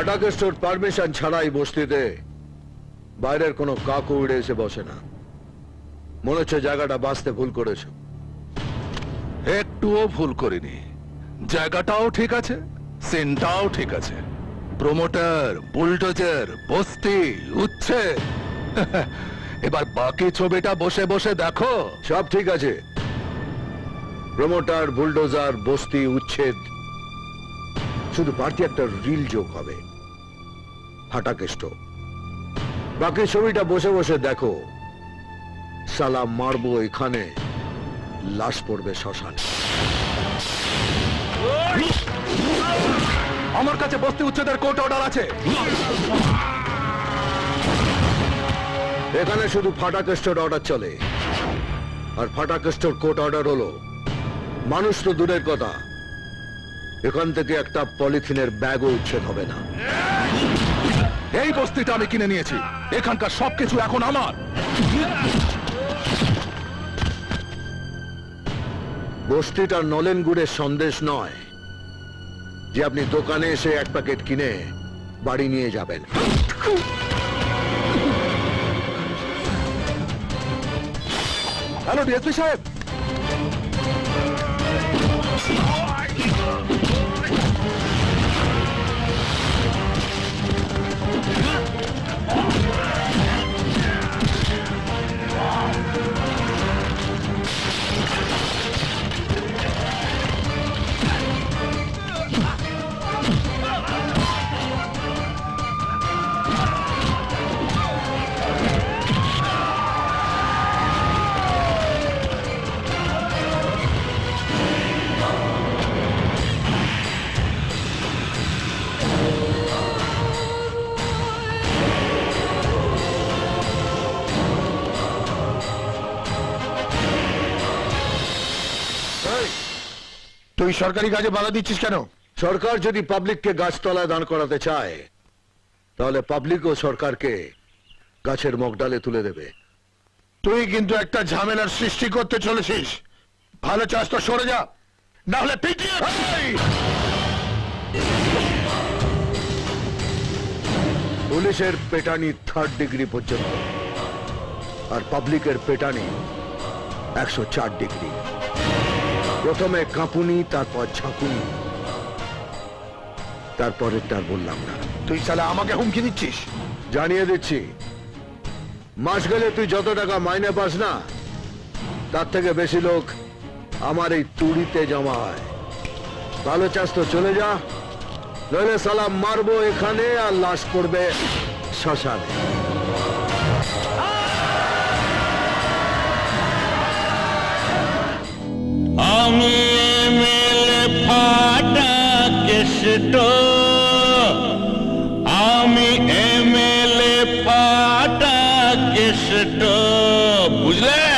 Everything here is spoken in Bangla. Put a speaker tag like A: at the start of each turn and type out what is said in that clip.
A: ফাটাকে স্টোর পারমিশন ছাড়াই বস্তিতে। বাইরের কোনো কাকু উড়ে এসে বসে না। মনে হচ্ছে জায়গাটা বাঁচতে ভুল করেছ।
B: একটুও ভুল করিনি। জায়গাটাও ঠিক আছে সিনটাও ঠিক আছে। প্রমোটার বুলডোজার বস্তি উচ্ছে এবার বাকি ছবিটা বসে বসে দেখো।
A: সব ঠিক আছে। প্রমোটার বুলডোজার বস্তি উচ্ছেদ। শুধু পার্টি একটা রিল যোগ হবে। ফাটাকেষ্ট। বাকি ছবিটা বসে বসে দেখো। সালা মারবো এখানে লাশ পড়বে শ্মশানে।
B: আমার কাছে বস্তি উচ্ছেদের কোর্ট অর্ডার আছে।
A: এখানে শুধু ফাটাকেস্টোর অর্ডার চলে। আর ফাটাকেস্টোর কোর্ট অর্ডার হলো মানুষ তো দূরের কথা। এখান থেকে একটা পলিথিনের ব্যাগও উচ্ছেদ হবে না।
B: এই বস্তিটা আমি কিনে নিয়েছি। এখানকার সবকিছু এখন আমার।
A: বস্তিটা নলেন গুড়ের সন্দেশ নয়। যে আপনি দোকানে এসে এক প্যাকেট কিনে বাড়ি নিয়ে যাবেন।
B: হ্যালো ডিএসপি সাহেব।
C: তুই সরকারি কাজে বাধা দিচ্ছিস কেন?
A: সরকার যদি পাবলিককে গাছতলায় দাঁড় করাতে চায় তাহলে পাবলিক ও সরকারকে গাছের মগডালে তুলে দেবে।
C: তুই কিন্তু একটা ঝামেলার সৃষ্টি করতে চলেছিস। ভালো চাষ তো সরে যা না হলে পিটিয়ে!
A: পুলিশের পেটানি থার্ড ডিগ্রি পর্যন্ত আর পাবলিকের পেটানি একশো চার ডিগ্রি প্রথমে কাঁপুনি তারপর ঝাঁকুনি। তারপরেরটা আর বললাম না
C: তুই সালা আমাকে হুমকি দিচ্ছিস?
A: জানিয়ে দিচ্ছি। মাস গেলে তুই যত টাকা মাইনে পাস না তার থেকে বেশি লোক আমার এই তুড়িতে জমা হয়। ভালো চাস তো চলে যা নইলে সালাম মারবো এখানে আর লাশ পড়বে শ্মশানে।
D: কষ্ট আমি এমএলএ পাটা কেষ্ট বুঝলে?